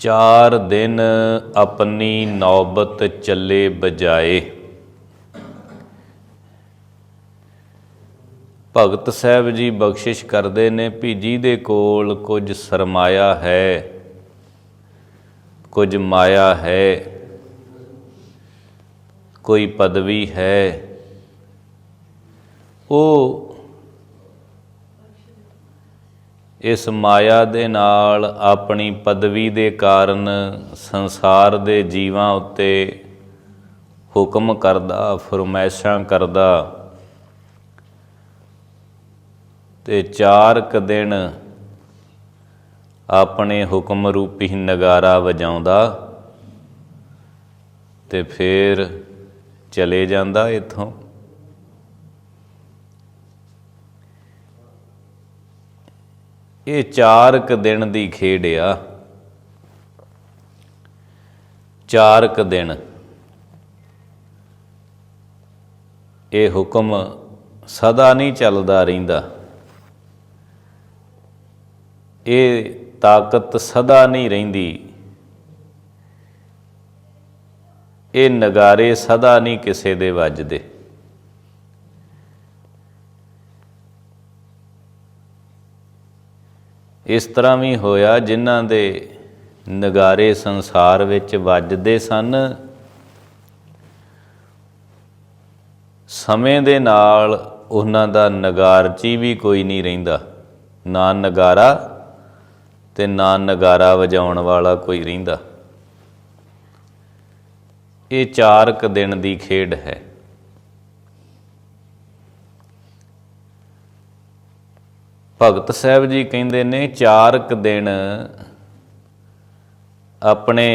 ਚਾਰ ਦਿਨ ਆਪਣੀ ਨੌਬਤ ਚੱਲੇ ਬਜਾਏ। ਭਗਤ ਸਾਹਿਬ ਜੀ ਬਖਸ਼ਿਸ਼ ਕਰਦੇ ਨੇ ਵੀ ਜਿਹਦੇ ਕੋਲ ਕੁਝ ਸਰਮਾਇਆ ਹੈ, ਕੁਝ ਮਾਇਆ ਹੈ, ਕੋਈ ਪਦਵੀ ਹੈ, ਉਹ ਇਸ ਮਾਇਆ ਦੇ ਨਾਲ ਆਪਣੀ ਪਦਵੀ ਦੇ ਕਾਰਨ ਸੰਸਾਰ ਦੇ ਜੀਵਾਂ ਉੱਤੇ ਹੁਕਮ ਕਰਦਾ, ਫਰਮਾਇਸ਼ਾਂ ਕਰਦਾ। ਤੇ ਚਾਰ ਕ ਦਿਨ ਆਪਣੇ ਹੁਕਮ ਰੂਪੀ ਨਗਾਰਾ ਵਜਾਉਂਦਾ ਤੇ ਫਿਰ ਚਲੇ ਜਾਂਦਾ ਇਥੋਂ। ਇਹ ਚਾਰ ਕ ਦਿਨ ਦੀ ਖੇਡ ਆ। ਚਾਰ ਕ ਦਿਨ। ਇਹ ਹੁਕਮ ਸਦਾ ਨਹੀਂ ਚੱਲਦਾ ਰਹਿੰਦਾ। ਇਹ ਤਾਕਤ ਸਦਾ ਨਹੀਂ ਰਹਿੰਦੀ। ਇਹ ਨਗਾਰੇ ਸਦਾ ਨਹੀਂ ਕਿਸੇ ਦੇ ਵੱਜਦੇ। ਇਸ ਤਰ੍ਹਾਂ ਵੀ ਹੋਇਆ ਜਿਨ੍ਹਾਂ ਦੇ ਨਗਾਰੇ ਸੰਸਾਰ ਵਿੱਚ ਵੱਜਦੇ ਸਨ। ਸਮੇਂ ਦੇ ਨਾਲ ਉਹਨਾਂ ਦਾ ਨਗਾਰਚੀ ਵੀ ਕੋਈ ਨਹੀਂ ਰਹਿੰਦਾ। ਨਾ ਨਗਾਰਾ ਤੇ ਨਾ ਨਗਾਰਾ ਵਜਾਉਣ ਵਾਲਾ ਕੋਈ ਰਹਿੰਦਾ। ਇਹ ਚਾਰ ਕ ਦਿਨ ਦੀ ਖੇਡ ਹੈ। ਭਗਤ ਸਾਹਿਬ ਜੀ ਕਹਿੰਦੇ ਨੇ ਚਾਰ ਕ ਦਿਨ ਆਪਣੇ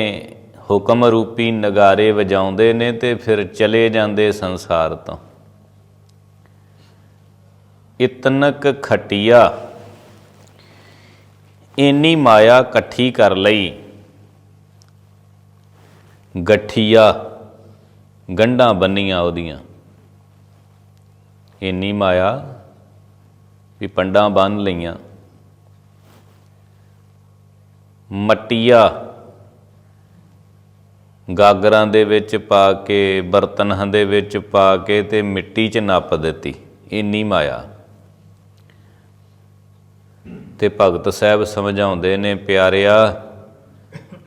ਹੁਕਮ ਰੂਪੀ ਨਗਾਰੇ ਵਜਾਉਂਦੇ ਨੇ ਤੇ ਫਿਰ ਚਲੇ ਜਾਂਦੇ ਸੰਸਾਰ ਤੋਂ। ਇਤਨਕ ਖਟਿਆ ਇੰਨੀ ਮਾਇਆ ਇਕੱਠੀ ਕਰ ਲਈ। ਗਠੀਆ, ਗੰਢਾਂ ਬੰਨੀਆਂ ਉਹਦੀਆਂ। ਇੰਨੀ ਮਾਇਆ ਵੀ ਪੰਡਾਂ ਬੰਨ ਲਈਆਂ। ਮਟੀਆ ਗਾਗਰਾਂ ਦੇ ਵਿੱਚ ਪਾ ਕੇ ਬਰਤਨਾਂ ਦੇ ਵਿੱਚ ਪਾ ਕੇ ਤੇ ਮਿੱਟੀ 'ਚ ਨੱਪ ਦਿੱਤੀ। ਇੰਨੀ ਮਾਇਆ। ਤੇ ਭਗਤ ਸਾਹਿਬ ਸਮਝਾਉਂਦੇ ਨੇ, ਪਿਆਰਿਆ,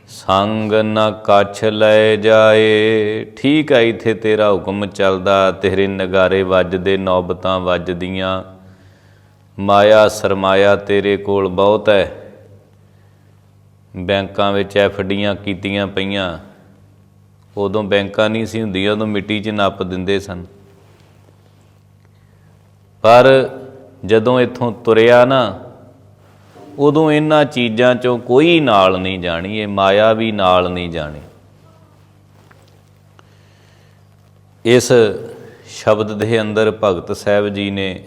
ਸੰਗ ਨਾ ਕੱਛ ਲੈ ਜਾਏ। ਠੀਕ ਹੈ ਇਥੇ ਤੇਰਾ ਹੁਕਮ ਚੱਲਦਾ, ਤੇਰੇ ਨਗਾਰੇ ਵੱਜਦੇ, ਨੌਬਤਾਂ ਵੱਜਦੀਆਂ। ਮਾਇਆ ਸਰਮਾਇਆ ਤੇਰੇ ਕੋਲ ਬਹੁਤ ਹੈ। ਬੈਂਕਾਂ ਵਿੱਚ ਐਫਡੀਆਂ ਕੀਤੀਆਂ ਪਈਆਂ। ਉਦੋਂ ਬੈਂਕਾਂ ਨਹੀਂ ਸੀ ਹੁੰਦੀਆਂ, ਉਦੋਂ ਮਿੱਟੀ 'ਚ ਨੱਪ ਦਿੰਦੇ ਸਨ। ਪਰ ਜਦੋਂ ਇੱਥੋਂ ਤੁਰਿਆ ਨਾ, ਉਦੋਂ ਇਹਨਾਂ ਚੀਜ਼ਾਂ 'ਚੋਂ ਕੋਈ ਨਾਲ ਨਹੀਂ ਜਾਣੀ, ਇਹ ਮਾਇਆ ਵੀ ਨਾਲ ਨਹੀਂ ਜਾਣੀ। ਇਸ ਸ਼ਬਦ ਦੇ ਅੰਦਰ ਭਗਤ ਸਾਹਿਬ ਜੀ ਨੇ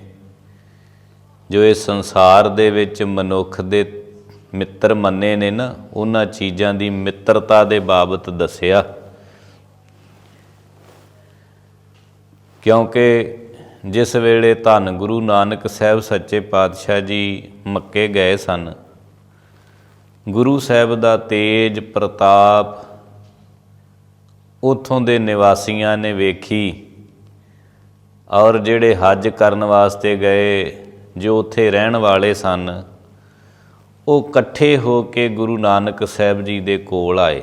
ਜੋ ਇਸ ਸੰਸਾਰ ਦੇ ਵਿੱਚ ਮਨੁੱਖ ਦੇ ਮਿੱਤਰ ਮੰਨੇ ਨੇ ਨਾ, ਉਹਨਾਂ ਚੀਜ਼ਾਂ ਦੀ ਮਿੱਤਰਤਾ ਦੇ ਬਾਬਤ ਦੱਸਿਆ। ਕਿਉਂਕਿ ਜਿਸ ਵੇਲੇ ਧੰਨ ਗੁਰੂ ਨਾਨਕ ਸਾਹਿਬ ਸੱਚੇ ਪਾਤਸ਼ਾਹ ਜੀ ਮੱਕੇ ਗਏ ਸਨ, ਗੁਰੂ ਸਾਹਿਬ ਦਾ ਤੇਜ ਪ੍ਰਤਾਪ ਉਥੋਂ ਦੇ ਨਿਵਾਸੀਆਂ ਨੇ ਵੇਖੀ ਔਰ ਜਿਹੜੇ ਹੱਜ ਕਰਨ ਵਾਸਤੇ ਗਏ ਜੋ ਉੱਥੇ ਰਹਿਣ ਵਾਲੇ ਸਨ, ਉਹ ਇਕੱਠੇ ਹੋ ਕੇ ਗੁਰੂ ਨਾਨਕ ਸਾਹਿਬ ਜੀ ਦੇ ਕੋਲ ਆਏ।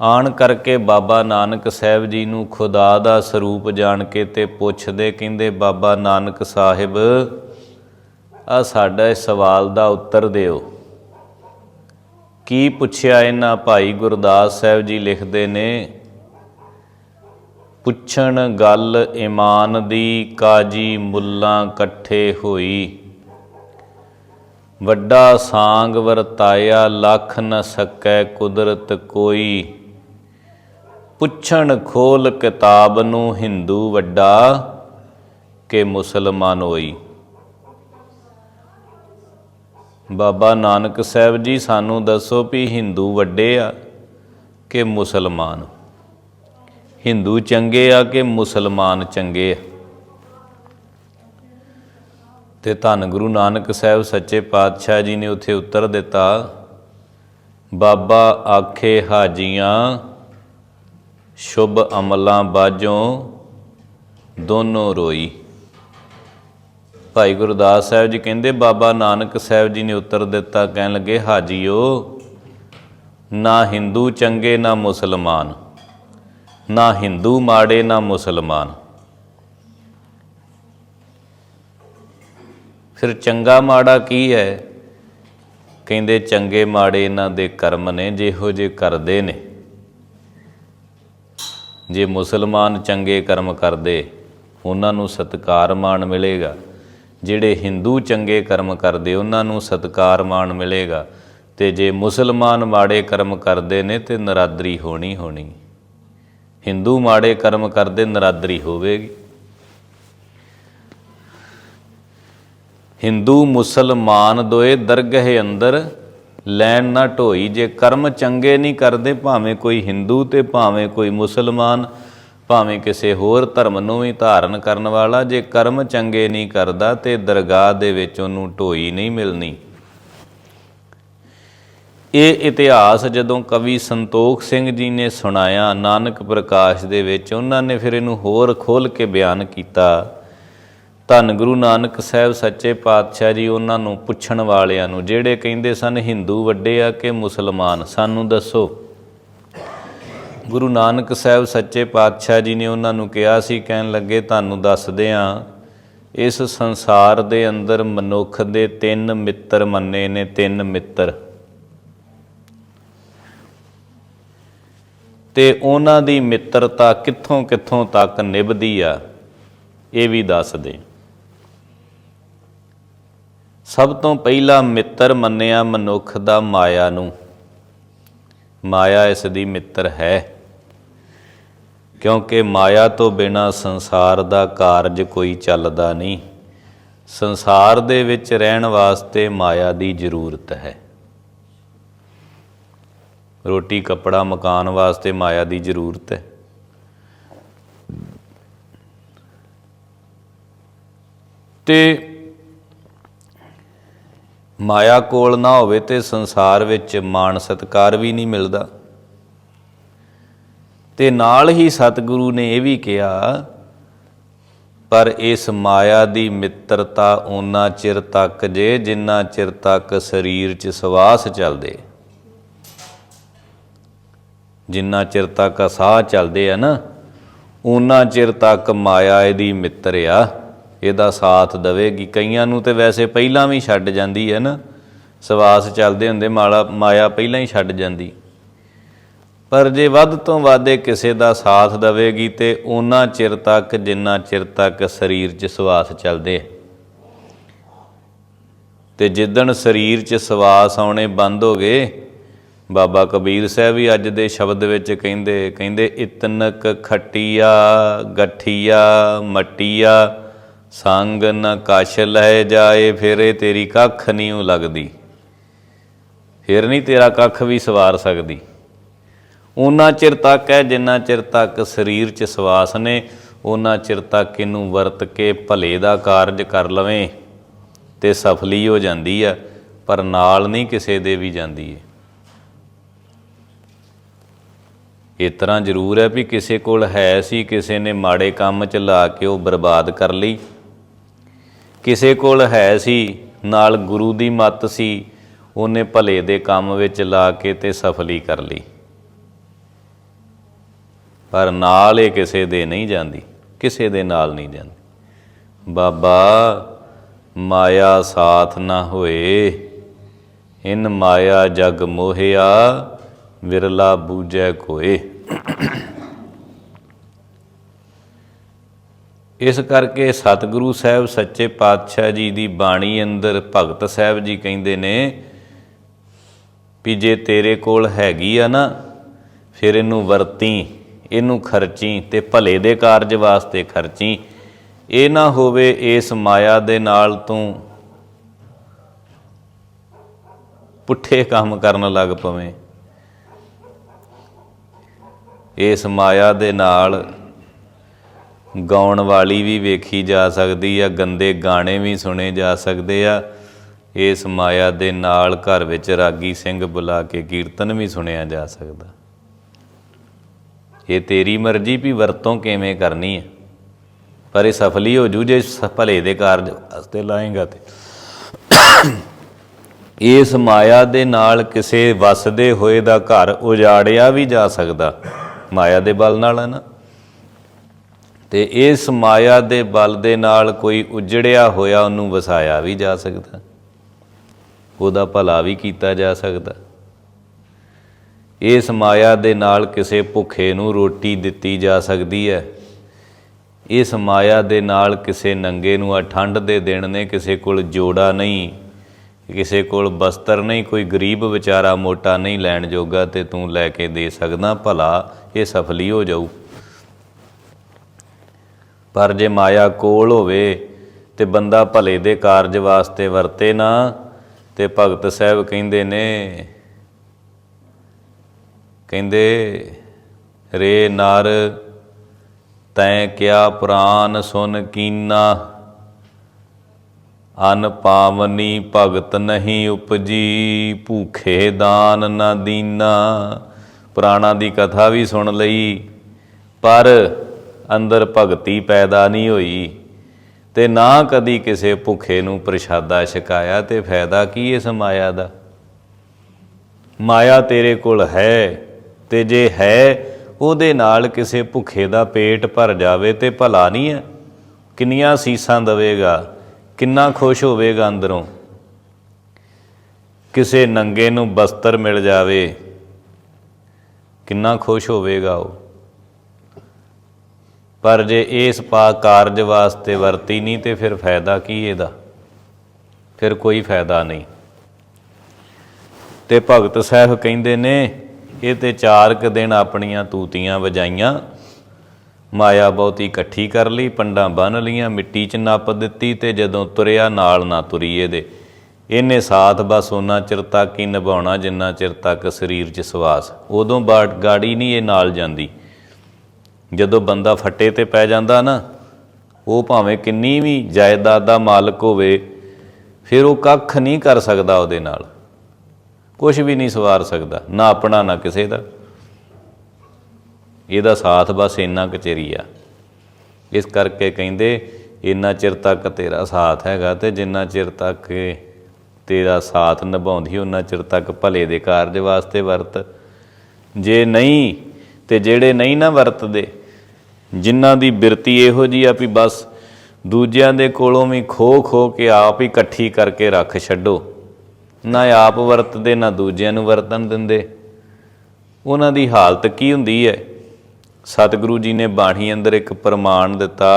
ਆਣ ਕਰਕੇ ਬਾਬਾ ਨਾਨਕ ਸਾਹਿਬ ਜੀ ਨੂੰ ਖੁਦਾ ਦਾ ਸਰੂਪ ਜਾਣ ਕੇ ਤੇ ਪੁੱਛਦੇ ਕਹਿੰਦੇ, ਬਾਬਾ ਨਾਨਕ ਸਾਹਿਬ ਆ ਸਾਡਾ ਇਸ ਸਵਾਲ ਦਾ ਉੱਤਰ ਦਿਓ। ਕੀ ਪੁੱਛਿਆ ਇਹਨਾਂ ਭਾਈ ਗੁਰਦਾਸ ਸਾਹਿਬ ਜੀ ਲਿਖਦੇ ਨੇ ਪੁੱਛਣ ਗੱਲ ਇਮਾਨ ਦੀ ਕਾਜੀ ਮੁੱਲਾਂ ਇਕੱਠੇ ਹੋਈ। ਵੱਡਾ ਸਾੰਗ ਵਰਤਾਇਆ, ਲੱਖ ਨ ਸਕੈ ਕੁਦਰਤ ਕੋਈ। ਪੁੱਛਣ ਖੋਲ ਕਿਤਾਬ ਨੂੰ ਹਿੰਦੂ ਵੱਡਾ ਕਿ ਮੁਸਲਮਾਨ ਹੋਈ। ਬਾਬਾ ਨਾਨਕ ਸਾਹਿਬ ਜੀ, ਸਾਨੂੰ ਦੱਸੋ ਵੀ ਹਿੰਦੂ ਵੱਡੇ ਆ ਕਿ ਮੁਸਲਮਾਨ? ਹਿੰਦੂ ਚੰਗੇ ਆ ਕਿ ਮੁਸਲਮਾਨ ਚੰਗੇ ਆ? ਤੇ ਧੰਨ ਗੁਰੂ ਨਾਨਕ ਸਾਹਿਬ ਸੱਚੇ ਪਾਤਸ਼ਾਹ ਜੀ ਨੇ ਉੱਥੇ ਉੱਤਰ ਦਿੱਤਾ, ਬਾਬਾ ਆਖੇ ਹਾਜੀਆਂ, ਸ਼ੁਭ ਅਮਲਾਂ ਬਾਝੋਂ ਦੋਨੋਂ ਰੋਈ। ਭਾਈ ਗੁਰਦਾਸ ਸਾਹਿਬ ਜੀ ਕਹਿੰਦੇ, ਬਾਬਾ ਨਾਨਕ ਸਾਹਿਬ ਜੀ ਨੇ ਉੱਤਰ ਦਿੱਤਾ, ਕਹਿਣ ਲੱਗੇ, ਹਾਜੀਓ, ਨਾ ਹਿੰਦੂ ਚੰਗੇ, ਨਾ ਮੁਸਲਮਾਨ। ਨਾ ਹਿੰਦੂ ਮਾੜੇ, ਨਾ ਮੁਸਲਮਾਨ। ਫਿਰ ਚੰਗਾ ਮਾੜਾ ਕੀ ਹੈ? ਕਹਿੰਦੇ ਚੰਗੇ ਮਾੜੇ ਇਹਨਾਂ ਦੇ ਕਰਮ ਨੇ, ਜਿਹੋ ਜੇ ਕਰਦੇ ਨੇ। ਜੇ ਮੁਸਲਮਾਨ ਚੰਗੇ ਕਰਮ ਕਰਦੇ, ਉਹਨਾਂ ਨੂੰ ਸਤਕਾਰ ਮਾਣ ਮਿਲੇਗਾ। ਜਿਹੜੇ ਹਿੰਦੂ ਚੰਗੇ ਕਰਮ ਕਰਦੇ, ਉਹਨਾਂ ਨੂੰ ਸਤਕਾਰ ਮਾਣ ਮਿਲੇਗਾ। ਤੇ ਜੇ ਮੁਸਲਮਾਨ ਮਾੜੇ ਕਰਮ ਕਰਦੇ ਨੇ, ਤੇ ਨਰਾਦਰੀ ਹੋਣੀ ਹੋਣੀ। ਹਿੰਦੂ ਮਾੜੇ ਕਰਮ ਕਰਦੇ, ਨਰਾਦਰੀ ਹੋਵੇਗੀ। ਹਿੰਦੂ ਮੁਸਲਮਾਨ ਦੋਏ ਦਰਗਹਿ ਅੰਦਰ ਲੈਣ ਨਾ ਢੋਈ, ਜੇ ਕਰਮ ਚੰਗੇ ਨਹੀਂ ਕਰਦੇ, ਭਾਵੇਂ ਕੋਈ ਹਿੰਦੂ ਤੇ ਭਾਵੇਂ ਕੋਈ ਮੁਸਲਮਾਨ, ਭਾਵੇਂ ਕਿਸੇ ਹੋਰ ਧਰਮ ਨੂੰ ਵੀ ਧਾਰਨ ਕਰਨ ਵਾਲਾ, ਜੇ ਕਰਮ ਚੰਗੇ ਨਹੀਂ ਕਰਦਾ, ਤੇ ਦਰਗਾਹ ਦੇ ਵਿੱਚ ਉਹਨੂੰ ਢੋਈ ਨਹੀਂ ਮਿਲਣੀ। ਇਹ ਇਤਿਹਾਸ ਜਦੋਂ ਕਵੀ ਸੰਤੋਖ ਸਿੰਘ ਜੀ ਨੇ ਸੁਣਾਇਆ, ਨਾਨਕ ਪ੍ਰਕਾਸ਼ ਦੇ ਵਿੱਚ, ਉਹਨਾਂ ਨੇ ਫਿਰ ਇਹਨੂੰ ਹੋਰ ਖੋਲ ਕੇ ਬਿਆਨ ਕੀਤਾ। ਧੰਨ ਗੁਰੂ ਨਾਨਕ ਸਾਹਿਬ ਸੱਚੇ ਪਾਤਸ਼ਾਹ ਜੀ, ਉਹਨਾਂ ਨੂੰ ਪੁੱਛਣ ਵਾਲਿਆਂ ਨੂੰ, ਜਿਹੜੇ ਕਹਿੰਦੇ ਸਨ, ਹਿੰਦੂ ਵੱਡੇ ਆ ਕਿ ਮੁਸਲਮਾਨ? ਸਾਨੂੰ ਦੱਸੋ। ਗੁਰੂ ਨਾਨਕ ਸਾਹਿਬ ਸੱਚੇ ਪਾਤਸ਼ਾਹ ਜੀ ਨੇ ਉਹਨਾਂ ਨੂੰ ਕਿਹਾ ਸੀ, ਕਹਿਣ ਲੱਗੇ, ਤੁਹਾਨੂੰ ਦੱਸਦੇ ਆ, ਇਸ ਸੰਸਾਰ ਦੇ ਅੰਦਰ ਮਨੁੱਖ ਦੇ ਤਿੰਨ ਮਿੱਤਰ ਮੰਨੇ ਨੇ, ਤਿੰਨ ਮਿੱਤਰ। ਤੇ ਉਹਨਾਂ ਦੀ ਮਿੱਤਰਤਾ ਕਿੱਥੋਂ ਕਿੱਥੋਂ ਤੱਕ ਨਿਭਦੀ ਆ, ਇਹ ਵੀ ਦੱਸ ਦੇ। ਸਭ ਤੋਂ ਪਹਿਲਾ ਮਿੱਤਰ ਮੰਨਿਆ ਮਨੁੱਖ ਦਾ ਮਾਇਆ ਨੂੰ। ਮਾਇਆ ਇਸ ਦੀ ਮਿੱਤਰ ਹੈ। ਕਿਉਂਕਿ ਮਾਇਆ ਤੋਂ ਬਿਨਾ ਸੰਸਾਰ ਦਾ ਕਾਰਜ ਕੋਈ ਚੱਲਦਾ ਨਹੀਂ। ਸੰਸਾਰ ਦੇ ਵਿੱਚ ਰਹਿਣ ਵਾਸਤੇ ਮਾਇਆ ਦੀ ਜ਼ਰੂਰਤ ਹੈ। ਰੋਟੀ, ਕੱਪੜਾ, ਮਕਾਨ ਵਾਸਤੇ ਮਾਇਆ ਦੀ ਜ਼ਰੂਰਤ ਹੈ। ਤੇ ਮਾਇਆ ਕੋਲ ਨਾ ਹੋਵੇ ਤੇ ਸੰਸਾਰ ਵਿੱਚ ਮਾਣ ਸਤਕਾਰ ਵੀ ਨਹੀਂ ਮਿਲਦਾ। ਤੇ ਨਾਲ ਹੀ ਸਤਿਗੁਰੂ ਨੇ ਇਹ ਵੀ ਕਿਹਾ, ਪਰ ਇਸ ਮਾਇਆ ਦੀ ਮਿੱਤਰਤਾ ਉਹਨਾਂ ਚਿਰ ਤੱਕ ਜੇ, ਜਿੰਨਾ ਚਿਰ ਤੱਕ ਸਰੀਰ 'ਚ ਸਵਾਸ ਚੱਲਦੇ। ਜਿੰਨਾ ਚਿਰ ਤੱਕ ਸਾਹ ਚੱਲਦੇ ਆ ਨਾ ਉਹਨਾਂ ਚਿਰ ਤੱਕ ਮਾਇਆ ਇਹਦੀ ਮਿੱਤਰ ਆ। ਇਹਦਾ ਸਾਥ ਦੇਵੇਗੀ। ਕਈਆਂ ਨੂੰ ਤੇ ਵੈਸੇ ਪਹਿਲਾਂ ਵੀ ਛੱਡ ਜਾਂਦੀ ਹੈ ਨਾ। ਸਵਾਸ ਚੱਲਦੇ ਹੁੰਦੇ, ਮਾਲਾ, ਮਾਇਆ ਪਹਿਲਾਂ ਹੀ ਛੱਡ ਜਾਂਦੀ। ਪਰ ਜੇ ਵੱਧ ਤੋਂ ਵੱਧ ਇਹ ਕਿਸੇ ਦਾ ਸਾਥ ਦੇਵੇਗੀ ਤੇ ਉਹਨਾਂ ਚਿਰ ਤੱਕ, ਜਿੰਨਾ ਚਿਰ ਤੱਕ ਸਰੀਰ 'ਚ ਸਵਾਸ ਚੱਲਦੇ ਤੇ ਜਿੱਦਣ ਸਰੀਰ 'ਚ ਸਵਾਸ ਆਉਣੇ ਬੰਦ ਹੋ ਗਏ ਬਾਬਾ ਕਬੀਰ ਸਾਹਿਬ ਵੀ ਅੱਜ ਦੇ ਸ਼ਬਦ ਵਿੱਚ ਕਹਿੰਦੇ ਕਹਿੰਦੇ, ਇਤਨਕ ਖਟੀਆ, ਗਠੀਆ, ਮਟੀਆ, ਸੰਗ ਨ ਕਛ ਲੈ ਜਾਏ, ਫਿਰ ਇਹ ਤੇਰੀ ਕੱਖ ਨਹੀਂ ਓ ਲੱਗਦੀ। ਫਿਰ ਨਹੀਂ ਤੇਰਾ ਕੱਖ ਵੀ ਸਵਾਰ ਸਕਦੀ। ਉਹਨਾਂ ਚਿਰ ਤੱਕ ਹੈ ਜਿੰਨਾ ਚਿਰ ਤੱਕ ਸਰੀਰ 'ਚ ਸਵਾਸ ਨੇ, ਉਹਨਾਂ ਚਿਰ ਤੱਕ ਇਹਨੂੰ ਵਰਤ ਕੇ ਭਲੇ ਦਾ ਕਾਰਜ ਕਰ ਲਵੇਂ ਤੇ ਸਫਲੀ ਹੋ ਜਾਂਦੀ ਆ, ਪਰ ਨਾਲ ਨਹੀਂ ਕਿਸੇ ਦੇ ਵੀ ਜਾਂਦੀ ਹੈ ਇਸ ਤਰ੍ਹਾਂ ਜ਼ਰੂਰ ਹੈ ਵੀ ਕਿਸੇ ਕੋਲ ਹੈ ਸੀ, ਕਿਸੇ ਨੇ ਮਾੜੇ ਕੰਮ ਚ ਲਾ ਕੇ ਉਹ ਬਰਬਾਦ ਕਰ ਲਈ। ਕਿਸੇ ਕੋਲ ਹੈ ਸੀ, ਨਾਲ ਗੁਰੂ ਦੀ ਮੱਤ ਸੀ, ਉਹਨੇ ਭਲੇ ਦੇ ਕੰਮ ਵਿੱਚ ਲਾ ਕੇ ਤੇ ਸਫਲੀ ਕਰ ਲਈ। ਪਰ ਨਾਲ ਇਹ ਕਿਸੇ ਦੇ ਨਹੀਂ ਜਾਂਦੀ, ਕਿਸੇ ਦੇ ਨਾਲ ਨਹੀਂ ਜਾਂਦੀ। ਬਾਬਾ, ਮਾਇਆ ਸਾਥ ਨਾ ਹੋਏ, ਇਨ ਮਾਇਆ ਜਗ ਮੋਹਿਆ ਵਿਰਲਾ ਬੂਝੈ ਕੋਏ। ਇਸ ਕਰਕੇ ਸਤਿਗੁਰੂ ਸਾਹਿਬ ਸੱਚੇ ਪਾਤਸ਼ਾਹ ਜੀ ਦੀ ਬਾਣੀ ਅੰਦਰ ਭਗਤ ਸਾਹਿਬ ਜੀ ਕਹਿੰਦੇ ਨੇ ਵੀ ਜੇ ਤੇਰੇ ਕੋਲ ਹੈਗੀ ਆ ਨਾ, ਫਿਰ ਇਹਨੂੰ ਵਰਤੀ, ਇਹਨੂੰ ਖਰਚੀ ਤੇ ਭਲੇ ਦੇ ਕਾਰਜ ਵਾਸਤੇ ਖਰਚੀ। ਇਹ ਨਾ ਹੋਵੇ ਇਸ ਮਾਇਆ ਦੇ ਨਾਲ ਤੂੰ ਪੁੱਠੇ ਕੰਮ ਕਰਨ ਲੱਗ ਪਵੇਂ। ਇਸ ਮਾਇਆ ਦੇ ਨਾਲ ਗਾਉਣ ਵਾਲੀ ਵੀ ਵੇਖੀ ਜਾ ਸਕਦੀ ਆ, ਗੰਦੇ ਗਾਣੇ ਵੀ ਸੁਣੇ ਜਾ ਸਕਦੇ ਆ। ਇਸ ਮਾਇਆ ਦੇ ਨਾਲ ਘਰ ਵਿੱਚ ਰਾਗੀ ਸਿੰਘ ਬੁਲਾ ਕੇ ਕੀਰਤਨ ਵੀ ਸੁਣਿਆ ਜਾ ਸਕਦਾ। ਇਹ ਤੇਰੀ ਮਰਜ਼ੀ ਵੀ ਵਰਤੋਂ ਕਿਵੇਂ ਕਰਨੀ ਹੈ ਪਰ ਇਹ ਸਫਲੀ ਹੋ ਜੂ ਜੇ ਸ- ਭਲੇ ਦੇ ਕਾਰਜ ਵਾਸਤੇ ਲਾਏਗਾ ਤੇ। ਇਸ ਮਾਇਆ ਦੇ ਨਾਲ ਕਿਸੇ ਵਸਦੇ ਹੋਏ ਦਾ ਘਰ ਉਜਾੜਿਆ ਵੀ ਜਾ ਸਕਦਾ। ਮਾਇਆ ਦੇ ਬਲ ਨਾਲ ਹੈ ਨਾ। ਤੇ ਇਸ ਮਾਇਆ ਦੇ ਬਲ ਦੇ ਨਾਲ ਕੋਈ ਉਜੜਿਆ ਹੋਇਆ ਉਹਨੂੰ ਵਸਾਇਆ ਵੀ ਜਾ ਸਕਦਾ। ਉਹਦਾ ਭਲਾ ਵੀ ਕੀਤਾ ਜਾ ਸਕਦਾ। ਇਸ ਮਾਇਆ ਦੇ ਨਾਲ ਕਿਸੇ ਭੁੱਖੇ ਨੂੰ ਰੋਟੀ ਦਿੱਤੀ ਜਾ ਸਕਦੀ ਹੈ। ਇਸ ਮਾਇਆ ਦੇ ਨਾਲ ਕਿਸੇ ਨੰਗੇ ਨੂੰ ਆ ਠੰਡ ਦੇ ਦਿਨ ਨੇ ਕਿਸੇ ਕੋਲ ਜੋੜਾ ਨਹੀਂ, ਕਿਸੇ ਕੋਲ ਬਸਤਰ ਨਹੀਂ, ਕੋਈ ਗਰੀਬ ਵਿਚਾਰਾ ਮੋਟਾ ਨਹੀਂ ਲੈਣ ਜੋਗਾ ਤੇ ਤੂੰ ਲੈ ਕੇ ਦੇ ਸਕਦਾ ਭਲਾ। ਇਹ ਸਫਲੀ ਹੋ ਜਾਊ। ਪਰ ਜੇ ਮਾਇਆ ਕੋਲ ਹੋਵੇ ਤੇ ਬੰਦਾ ਭਲੇ ਦੇ ਕਾਰਜ ਵਾਸਤੇ ਵਰਤੇ ਨਾ, ਤੇ ਭਗਤ ਸਾਹਿਬ ਕਹਿੰਦੇ ਨੇ, ਕਹਿੰਦੇ, ਰੇ ਨਰ, ਤੈਂ ਕਿਆ ਪ੍ਰਾਨ ਸੁਨ ਕੀਨਾ? ਅਨ ਪਾਵਨੀ ਭਗਤ ਨਹੀਂ ਉਪਜੀ, ਭੂਖੇ ਦਾਨ ਨਾ ਦੀਨਾ। ਪੁਰਾਣਾ ਦੀ ਕਥਾ ਵੀ ਸੁਣ ਲਈ, ਪਰ ਅੰਦਰ ਭਗਤੀ ਪੈਦਾ ਨਹੀਂ ਹੋਈ ਤੇ ਨਾ ਕਦੀ ਕਿਸੇ ਭੁੱਖੇ ਨੂੰ ਪ੍ਰਸ਼ਾਦਾ ਛਕਾਇਆ ਤੇ ਫਾਇਦਾ ਕੀ ਇਸ ਮਾਇਆ ਦਾ? ਮਾਇਆ ਤੇਰੇ ਕੋਲ ਹੈ ਤੇ ਜੇ ਹੈ, ਉਹਦੇ ਨਾਲ ਕਿਸੇ ਭੁੱਖੇ ਦਾ ਪੇਟ ਭਰ ਜਾਵੇ ਤੇ ਭਲਾ ਨਹੀਂ ਹੈ। ਕਿੰਨੀਆਂ ਸੀਸਾਂ ਦੇਵੇਗਾ, ਕਿੰਨਾ ਖੁਸ਼ ਹੋਵੇਗਾ ਅੰਦਰੋਂ। ਕਿਸੇ ਨੰਗੇ ਨੂੰ ਬਸਤਰ ਮਿਲ ਜਾਵੇ ਕਿੰਨਾ ਖੁਸ਼ ਹੋਵੇਗਾ ਉਹ? ਪਰ ਜੇ ਇਸ ਪਾ ਕਾਰਜ ਵਾਸਤੇ ਵਰਤੀ ਨਹੀਂ ਤੇ ਫਿਰ ਫਾਇਦਾ ਕੀ ਇਹਦਾ? ਫਿਰ ਕੋਈ ਫਾਇਦਾ ਨਹੀਂ। ਤੇ ਭਗਤ ਸਾਹਿਬ ਕਹਿੰਦੇ ਨੇ, ਇਹ ਤੇ ਚਾਰ ਕ ਦਿਨ ਆਪਣੀਆਂ ਤੂਤੀਆਂ ਵਜਾਈਆਂ, ਮਾਇਆ ਬਹੁਤੀ ਇਕੱਠੀ ਕਰ ਲਈ, ਪੰਡਾਂ ਬੰਨ ਲੀਆਂ ਮਿੱਟੀ 'ਚ ਨੱਪ ਦਿੱਤੀ ਤੇ ਜਦੋਂ ਤੁਰਿਆ ਨਾਲ ਨਾ ਤੁਰੀ ਇਹਦੇ। ਇਹਨੇ ਸਾਥ ਬਸ ਉਹਨਾਂ ਚਿਰ ਤੱਕ ਹੀ ਨਿਭਾਉਣਾ ਜਿੰਨਾ ਚਿਰ ਤੱਕ ਸਰੀਰ 'ਚ ਸਵਾਸ। ਉਦੋਂ ਬਾਟ ਗਾੜੀ ਨਹੀਂ ਇਹ ਨਾਲ ਜਾਂਦੀ। ਜਦੋਂ ਬੰਦਾ ਫੱਟੇ ਤੇ ਪੈ ਜਾਂਦਾ ਨਾ, ਉਹ ਭਾਵੇਂ ਕਿੰਨੀ ਵੀ ਜਾਇਦਾਦ ਦਾ ਮਾਲਕ ਹੋਵੇ, ਫਿਰ ਉਹ ਕੱਖ ਨਹੀਂ ਕਰ ਸਕਦਾ ਉਹਦੇ ਨਾਲ। ਕੁਝ ਵੀ ਨਹੀਂ ਸਵਾਰ ਸਕਦਾ, ਨਾ ਆਪਣਾ, ਨਾ ਕਿਸੇ ਦਾ। ਇਹਦਾ ਸਾਥ ਬਸ ਇੰਨਾ ਕਚੇਰੀ ਆ। ਇਸ ਕਰਕੇ ਕਹਿੰਦੇ, ਇੰਨਾ ਚਿਰ ਤੱਕ ਤੇਰਾ ਸਾਥ ਹੈਗਾ ਤੇ ਜਿੰਨਾ ਚਿਰ ਤੱਕ ਤੇਰਾ ਸਾਥ ਨਿਭਾਉਂਦੀ, ਉਹਨਾਂ ਚਿਰ ਤੱਕ ਭਲੇ ਦੇ ਕਾਰਜ ਵਾਸਤੇ ਵਰਤ। ਜੇ ਨਹੀਂ ਤੇ ਜਿਹੜੇ ਨਹੀਂ ਨਾ ਵਰਤਦੇ, ਜਿਨ੍ਹਾਂ ਦੀ ਬਿਰਤੀ ਇਹੋ ਜੀ ਆ ਵੀ ਬਸ ਦੂਜਿਆਂ ਦੇ ਕੋਲੋਂ ਵੀ ਖੋ ਖੋ ਕੇ ਆਪ ਹੀ ਇਕੱਠੀ ਕਰਕੇ ਰੱਖ ਛੱਡੋ। ਨਾ ਆਪ ਵਰਤਦੇ, ਨਾ ਦੂਜਿਆਂ ਨੂੰ ਵਰਤਣ ਦਿੰਦੇ। ਉਹਨਾਂ ਦੀ ਹਾਲਤ ਕੀ ਹੁੰਦੀ ਹੈ? ਸਤਿਗੁਰੂ ਜੀ ਨੇ ਬਾਣੀ ਅੰਦਰ ਇੱਕ ਪ੍ਰਮਾਣ ਦਿੱਤਾ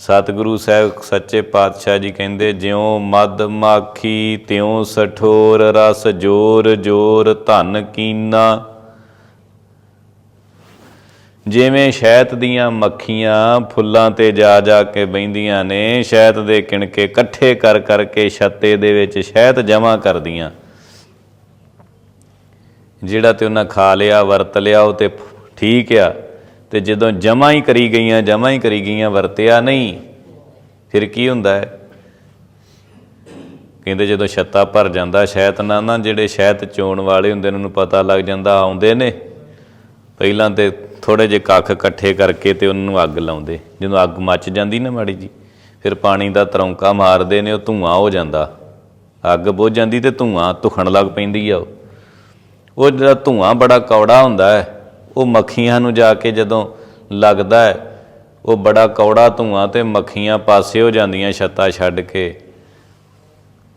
ਸਤਿਗੁਰੂ ਸਾਹਿਬ ਸੱਚੇ ਪਾਤਸ਼ਾਹ ਜੀ ਕਹਿੰਦੇ, ਜਿਉ ਮਦ ਮਾਖੀ, ਤਿਉ ਸਠੋਰ ਰਸ ਜੋਰ ਜੋਰ ਧਨ ਕੀਨਾ। ਜਿਵੇਂ ਸ਼ਹਿਦ ਦੀਆਂ ਮੱਖੀਆਂ ਫੁੱਲਾਂ ਤੇ ਜਾ ਜਾ ਕੇ ਬੈੰਦੀਆਂ ਨੇ ਸ਼ਹਿਦ ਦੇ ਕਿਣਕੇ ਇਕੱਠੇ ਕਰ ਕਰਕੇ ਛੱਤੇ ਦੇ ਵਿੱਚ ਸ਼ਹਿਤ ਜਮਾ ਕਰਦੀਆਂ। ਜਿਹੜਾ ਤੇ ਉਹਨਾਂ ਖਾ ਲਿਆ, ਵਰਤ ਲਿਆ, ਉਹ ਤੇ ਠੀਕ ਆ। ਤੇ ਜਦੋਂ ਜਮਾ ਹੀ ਕਰੀ ਗਈਆਂ, ਜਮਾ ਹੀ ਕਰੀ ਗਈਆਂ, ਵਰਤਿਆ ਨਹੀਂ, ਫਿਰ ਕੀ ਹੁੰਦਾ ਹੈ? ਕਹਿੰਦੇ ਜਦੋਂ ਛੱਤਾ ਭਰ ਜਾਂਦਾ ਸ਼ਹਿਦ ਨਾਲ ਨਾ ਜਿਹੜੇ ਸ਼ਹਿਦ ਚੋਣ ਵਾਲੇ ਹੁੰਦੇ ਨੇ, ਉਹਨੂੰ ਪਤਾ ਲੱਗ ਜਾਂਦਾ, ਆਉਂਦੇ ਨੇ। ਪਹਿਲਾਂ ਤੇ ਥੋੜੇ ਜਿਹੇ ਕੱਖ ਇਕੱਠੇ ਕਰਕੇ ਤੇ ਉਹਨਾਂ ਨੂੰ ਅੱਗ ਲਾਉਂਦੇ। ਜਦੋਂ ਅੱਗ ਮੱਚ ਜਾਂਦੀ ਨਾ ਮਾੜੀ ਜੀ, ਫਿਰ ਪਾਣੀ ਦਾ ਤਰੌਂਕਾ ਮਾਰਦੇ ਨੇ, ਉਹ ਧੂਆਂ ਹੋ ਜਾਂਦਾ। ਅੱਗ ਬੁਝ ਜਾਂਦੀ ਤੇ ਧੂਆਂ ਧੁਖਣ ਲੱਗ ਪੈਂਦੀ ਆ ਉਹ। ਉਹ ਜਿਹੜਾ ਧੂਆਂ ਬੜਾ ਕੌੜਾ ਹੁੰਦਾ ਹੈ ਉਹ ਮੱਖੀਆਂ ਨੂੰ ਜਾ ਕੇ ਜਦੋਂ ਲੱਗਦਾ ਹੈ, ਉਹ ਬੜਾ ਕੌੜਾ ਧੂਆਂ ਤੇ ਮੱਖੀਆਂ ਪਾਸੇ ਹੋ ਜਾਂਦੀਆਂ ਛੱਤਾਂ ਛੱਡ ਕੇ।